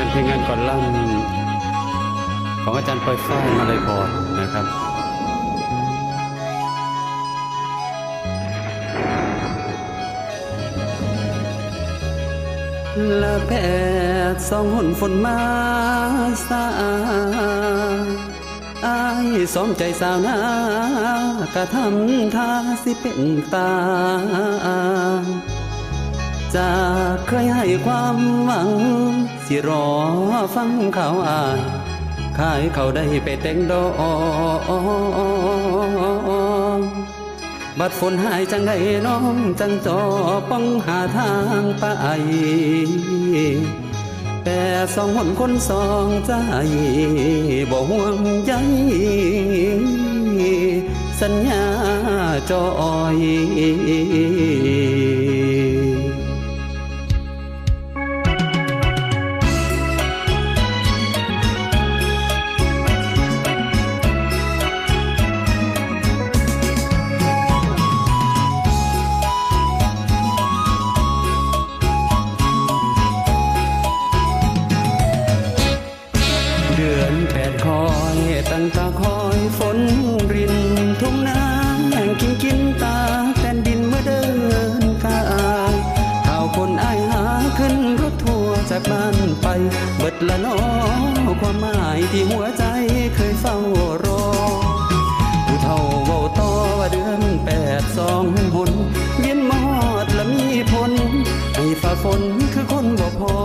เป็นเพลงงานก่อนล่ำของอาจารย์ปอยฝ้ายมาเลยพรนะครับละแปดสองหนฝนมาสาอายสมใจสาวนากระทำท่าสิเป็นตา จะเคยให้ความหวัง สิรอฟังข่าวอายขายเขาได้ไปแต่งดอกบัดฝนหายจังได้น้องจังจอป้องหาทางไปแต่สองคนคนสองใจบ่ห่วงใยสัญญาจอย เดือนแปดคอยตั้งตาคอยฝนรินทุ่งนาแห่งกินกินตาแผ่นดินเมื่อเดินกายข่าวคนอายหาขึ้นรถทัวร์จากบ้านไป เบิดละนอความหมายที่หัวใจเคยเฝ้ารอผู้เฒ่าเว้าต่อว่าเดือนแปดสองหนเวียนมอดและมีผลให้ฝ่าฝนคือคนบ่พอ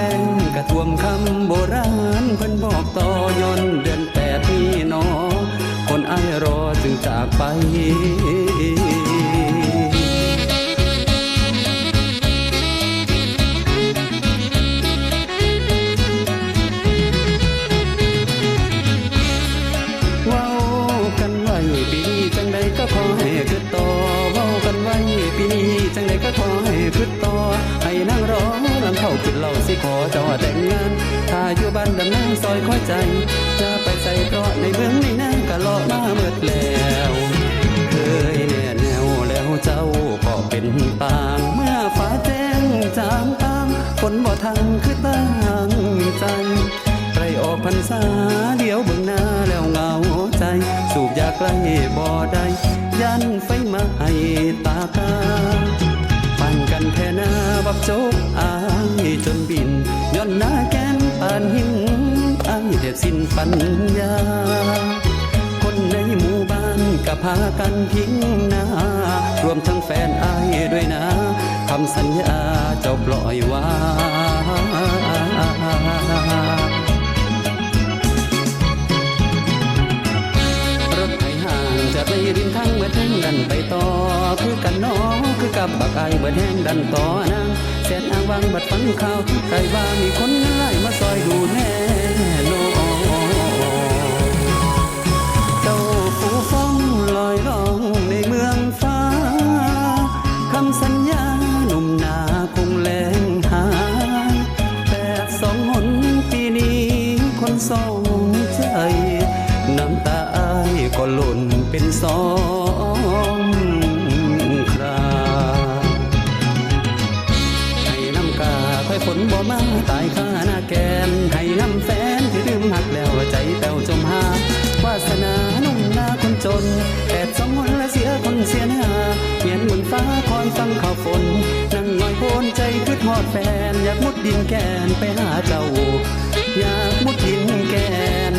บ่แรงกระท่วมคำโบราณเพิ่นบอกต่อยอนเดือนแปดนี่หนอคนไอายรอจึงจากไป อยู่บ้านดำนางซอยคอยใจจะไปใส่เพราะในเมืองในนางก็เลาะมาเมิดแล้วเคยแน่แนวแล้วเจ้าก็เป็นต่าง เมื่อฟ้าแจ้งจางตามฝนบ่ทันคือตั้งใจใกล้ออกพรรษาเดี๋ยวเบิ่งหน้าแล้วเหงาใจ สูบยาใกล้บ่ได้ยันไฟมาให้ตากาปั่นกันแท่หน้าบักโจกอายจนบินย้อนหน้าแก้ม ปานหินอายเด็ดสิ้นปัญญา คนในหมู่บ้านก็พากันทิ้งนารวมทั้งแฟนอายด้วยนะคำสัญญาเจ้าปล่อยไว้รถไถห่างจะไปริมทางเมื่อแทงดันไปต่อคือกันนองคือ กับบักไอเมื่อแทงดันต่อนางแสนอ้างวางบัดฟังข่าว ใครว่ามีคนง่ายมาซอยดูแน่นอนเจ้าผู้ฟ้องลอยลองในเมืองฟ้าคำสัญญาหนุ่มนาคงแรงหาแปดสองหนปีนี้คนสองใจ น้ำตาอายก็หล่นเป็นสอง ฝนบ่มาตายข้าหน้าแกนให้น้ำแฟนที่ลืมหักแล้วใจแป้วจมหาวาสนานุ่มนาคนจนแปดสองคนและเสียคนเสียหน้าเหียนบนฟ้าคอนฟังข่าวฝนนั่งงอยโพนใจคืดทอดแฟน อยากมุดดินแกนไปหาเจ้า อยากมุดดินแกน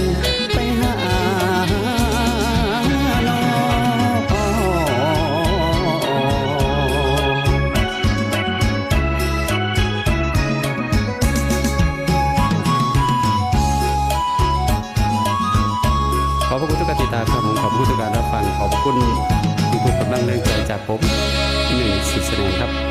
ขอบพระคุณทุกการติดตามครับผมขอบคุณทุกการรับฟังขอบคุณทุกๆกำลังแรงใจจากผมหนึ่งสิษแสดงครับ